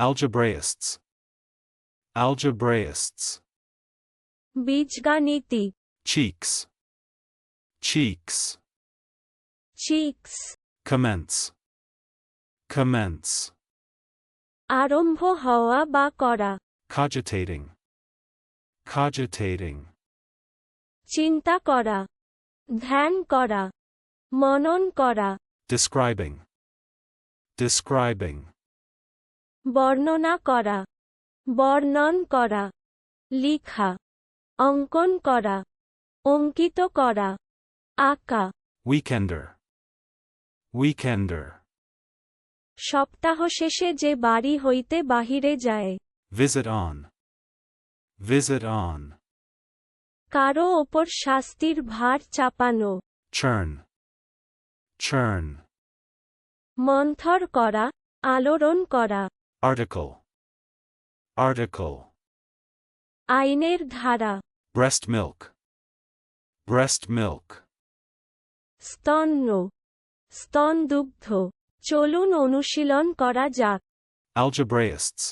Algebraists. Algebraists. বীজগাণিতি Cheeks. Cheeks. Cheeks Commence. Commence. আরম্ভ হওয়া বা করা Cogitating. Cogitating. চিন্তা করা ধ্যান করা মনন করা Describing. Describing. বর্ণনা করা বর্ণন করা লিখা অঙ্কন করা অঙ্কিত করা আঁকা Weekender. Weekender. সপ্তাহ শেষে যে বাড়ি হইতে বাহিরে যায় Visit অন Visit on. কারও ওপর শাস্তির ভার চাপানো Churn. Churn. মন্থর করা আলোড়ন করা Article. Article. আইনের ধারা Breast milk. Breast milk. স্তন্য স্তনদুগ্ধ চলুন অনুশীলন করা যাক Algebraists.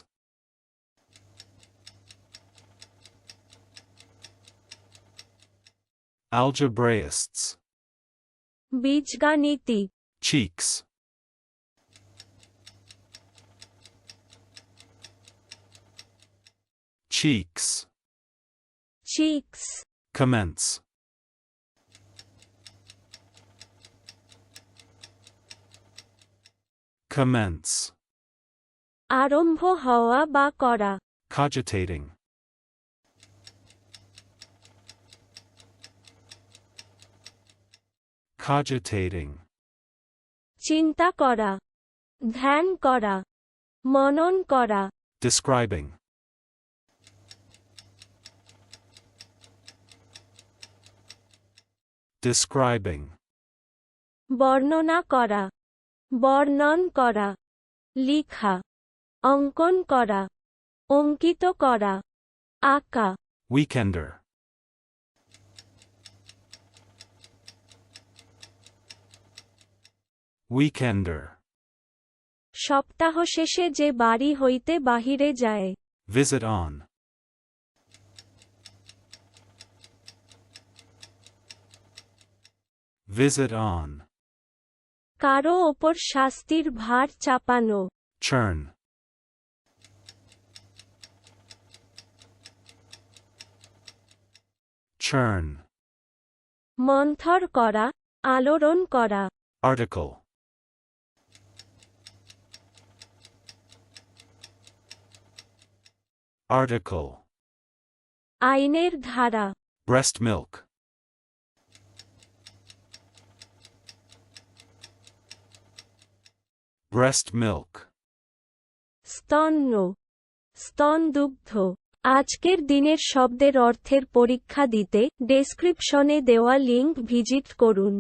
Algebraists. বীজগাণিতি Cheeks. Cheeks. Chicks Commence. Commence. আরম্ভ হওয়া বা করা Cogitating. Cogitating. চিন্তা করা ধ্যান করা মনন করা Describing. Describing. বর্ণনা করা বর্ণন করা লিখা অঙ্কন করা অঙ্কিত করা আঁকা Weekender. Weekender. সপ্তাহ শেষে যে বাড়ি হইতে বাহিরে যায় Visit on. Visit on. কারও ওপর শাস্তির ভার চাপানো Churn. Churn. মন্থর করা আলোড়ন করা Article. Article. আইনের ধারা Breast milk. Breast milk. স্তন্য, স্তনদুগ্ধ আজকের দিনের শব্দের অর্থের পরীক্ষা দিতে ডেসক্রিপশনে দেওয়া লিঙ্ক ভিজিট করুন